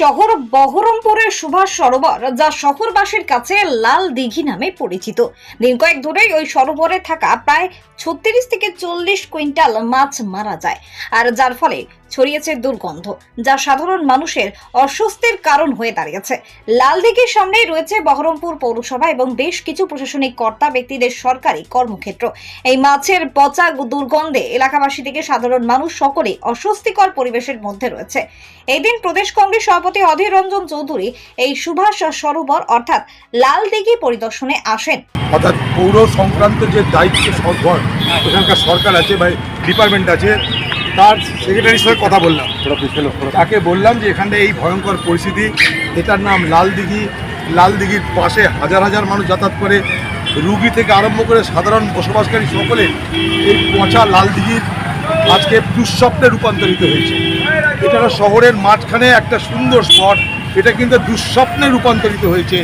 শহর বহরমপুরের সুভাষ সরোবর, যা শহরবাসীর কাছে লাল দিঘি নামে পরিচিত। দিন কয়েক ধরেই ওই সরোবরে থাকা প্রায় ছত্রিশ থেকে চল্লিশ কুইন্টাল মাছ মারা যায়, আর যার ফলে ছড়িয়েছে দুর্গন্ধ, যা সাধারণ মানুষের অস্বস্তির কারণ হয়ে দাঁড়িয়েছে। লাল দিঘির সামনেই রয়েছে বহরমপুর পৌরসভা এবং বেশ কিছু প্রশাসনিক কর্তা ব্যক্তিদের সরকারি কর্মক্ষেত্র। এই মাছের পচা দুর্গন্ধে এলাকাবাসী থেকে সাধারণ মানুষ সকলে অস্বস্তিকর পরিবেশের মধ্যে রয়েছে। এই দিন প্রদেশ কংগ্রেস সভাপতি অধীর রঞ্জন চৌধুরী এই সুভাষ সরোবর অর্থাৎ লাল দিঘি পরিদর্শনে আসেন। অর্থাৎ পৌর সংক্রান্ত যে দায়িত্ব সরকার, এখানকার সরকার আছে বা ডিপার্টমেন্ট আছে, তার সেক্রেটারির সঙ্গে কথা বললাম। তাকে বললাম যে এখানটা এই ভয়ঙ্কর পরিস্থিতি, এটার নাম লাল দিঘি লাল দিঘির পাশে হাজার হাজার মানুষ যাতায়াত করে, রুগী থেকে আরম্ভ করে সাধারণ বসবাসকারী সকলে এই পচা লাল দিঘির আজকে দুঃস্বপ্নে রূপান্তরিত হয়েছে। এটা শহরের মাঝখানে একটা সুন্দর স্পট এটা কিন্তু দুঃস্বপ্নে রূপান্তরিত হয়েছে।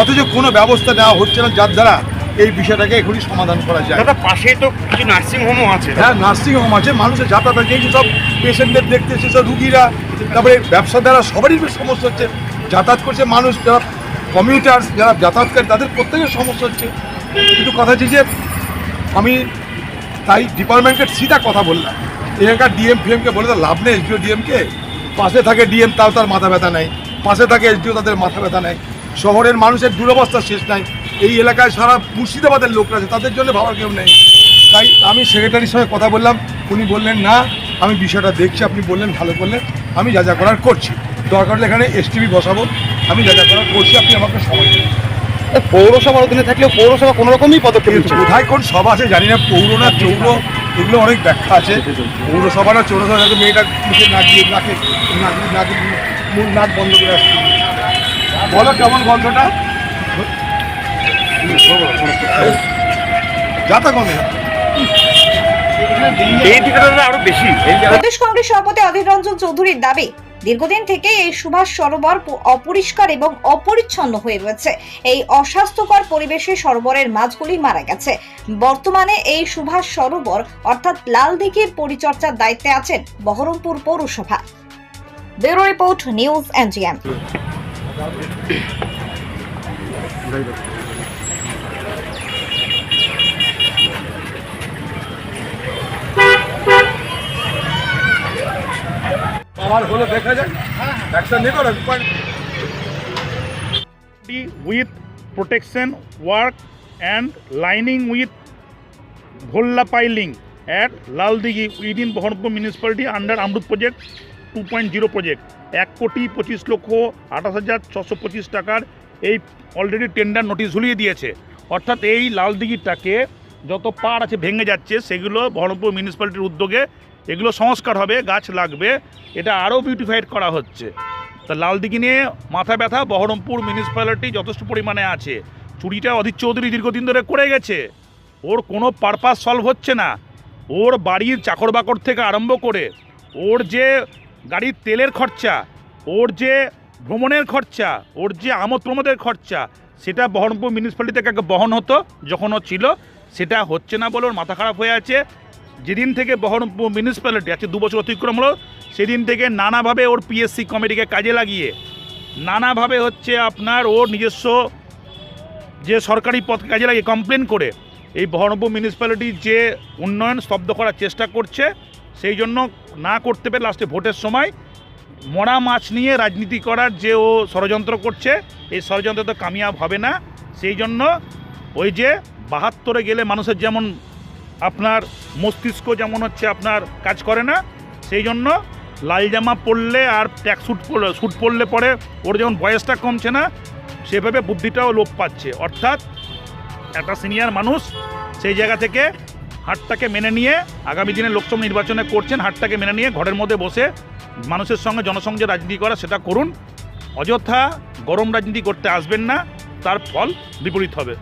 অথচ কোনো ব্যবস্থা নেওয়া হচ্ছে না যার দ্বারা এই বিষয়টাকে এখনই সমাধান করা যায়। দাদা পাশেই তো কিছু নার্সিং হোমও আছে। হ্যাঁ নার্সিংহোম আছে মানুষের যাতায়াত আছে এই যে সব পেশেন্টদের দেখতে এসে সব রুগীরা। তারপরে ব্যবসা দ্বারা সবারই সমস্যা হচ্ছে। যাতায়াত করছে মানুষ যারা কমিউটার্স যারা যাতায়াত করে তাদের প্রত্যেকের সমস্যা হচ্ছে। কিন্তু কথা হচ্ছে যে আমি তাই ডিপার্টমেন্টের সিধা কথা বললাম। এখানকার ডিএম, ফিএমকে বলে তো লাভ নেই এসডিও, ডিএমকে। পাশে থাকে ডিএম, তাও তার মাথা ব্যথা নেই। পাশে থাকে এসডিও, তাদের মাথা ব্যথা নেই। শহরের মানুষের দুরবস্থা শেষ নাই। এই এলাকায় সারা মুর্শিদাবাদের লোকরা আছে, তাদের জন্য ভাবার কেউ নেই। তাই আমি সেক্রেটারির সঙ্গে কথা বললাম। উনি বললেন, না, আমি বিষয়টা দেখছি, আপনি বললেন, ভালো করলেন। আমি যা যা করার করছি। দরকার হলে এখানে এসটিভি বসাবো। আমি যা যা করার করছি, আপনি আমাকে সময় দিন। পৌরসভার অধীনে থাকলেও পৌরসভা কোনো রকমই পদক্ষেপ নিচ্ছে না। কোথায় কোন সভা আছে জানি না পৌর না চৌর এগুলো অনেক ব্যাখ্যা আছে। পৌরসভা না চৌরসভা মেয়েটা মুখে নাক দিয়ে নাকে নাক নাক বন্ধ করে আসছে বলো কেমন গন্ধটা? যাতা প্রদেশ কংগ্রেস সভাপতি অধীর রঞ্জন চৌধুরীর দাবি দীর্ঘদিন থেকে এই সুভাষ সরোবর অপরিষ্কার এবং অপরিচ্ছন্ন হয়ে রয়েছে। এই অস্বাস্থ্যকর পরিবেশে সরোবরের মাছগুলি মারা গেছে। বর্তমানে এই সুভাষ সরোবর, অর্থাৎ লাল দিঘির পরিচর্যার দায়িত্বে আছেন বহরমপুর পৌরসভা। Bureau report news NGM. দেখা যায় with protection work and lining with ভোল্লা piling at Laldighi within Baharampur municipality under AMRUT project two point zero project এক কোটি পঁচিশ লক্ষ আঠাশ হাজার ছশো পঁচিশ টাকার এই অলরেডি টেন্ডার নোটিশ ঝুলিয়ে দিয়েছে। অর্থাৎ এই লালদিঘিটাকে যত পাড় আছে ভেঙে যাচ্ছে, সেগুলো বহরমপুর মিউনিসিপ্যালিটির উদ্যোগে এগুলো সংস্কার হবে, গাছ লাগবে। এটা আরও বিউটিফাইড করা হচ্ছে। তা লালদিঘি নিয়ে মাথা ব্যথা, বহরমপুর মিউনিসিপ্যালিটি যথেষ্ট পরিমাণে আছে। চুরিটা অধীর চৌধুরী দীর্ঘদিন ধরে করে গেছে। ওর কোনো পারপাস সলভ হচ্ছে না। ওর বাড়ির চাকর বাকর থেকে আরম্ভ করে, ওর যে গাড়ির তেলের খরচা, ওর যে ভ্রমণের খরচা, ওর যে আমোদ প্রমোদের খরচা, সেটা বহরমপুর মিউনিসিপ্যালিটি থেকে বহন হতো, যখন ছিল। সেটা হচ্ছে না বলে ওর মাথা খারাপ হয়ে আছে। যেদিন থেকে বহরমপুর মিউনিসিপ্যালিটি আছে, দু বছর অতিক্রম হলো সেদিন থেকে নানাভাবে ওর পিএসসি কমিটিকে কাজে লাগিয়ে, নানাভাবে হচ্ছে আপনার ওর নিজস্ব যে সরকারি পদ কাজে লাগিয়ে কমপ্লেন করে, এই বহরমপুর মিউনিসিপ্যালিটির যে উন্নয়ন স্তব্ধ করার চেষ্টা করছে, সেই জন্য না করতে পেরে লাস্টে ভোটের সময় মরা মাছ নিয়ে রাজনীতি করার যে ও ষড়যন্ত্র করছে, এই ষড়যন্ত্র তো কামিয়াব হবে না। সেই জন্য ওই যে বাহাত্তরে গেলে মানুষের যেমন আপনার মস্তিষ্ক যেমন হচ্ছে আপনার কাজ করে না, সেই জন্য লাল জামা পরলে আর ট্যাক স্যুট পরলে স্যুট পরলে পরে ওর যেমন বয়সটা কমছে না, সেভাবে বুদ্ধিটাও লোপ পাচ্ছে। অর্থাৎ একটা সিনিয়র মানুষ সেই জায়গা থেকে হাটটাকে মেনে নিয়ে আগামী দিনে লোকসভা নির্বাচনে করছেন হাটটাকে মেনে নিয়ে ঘরের মধ্যে বসে মানুষের সঙ্গে জনসংযোগ রাজনীতি করা, সেটা করুন। অযথা গরম রাজনীতি করতে আসবেন না, তার ফল বিপরীত হবে।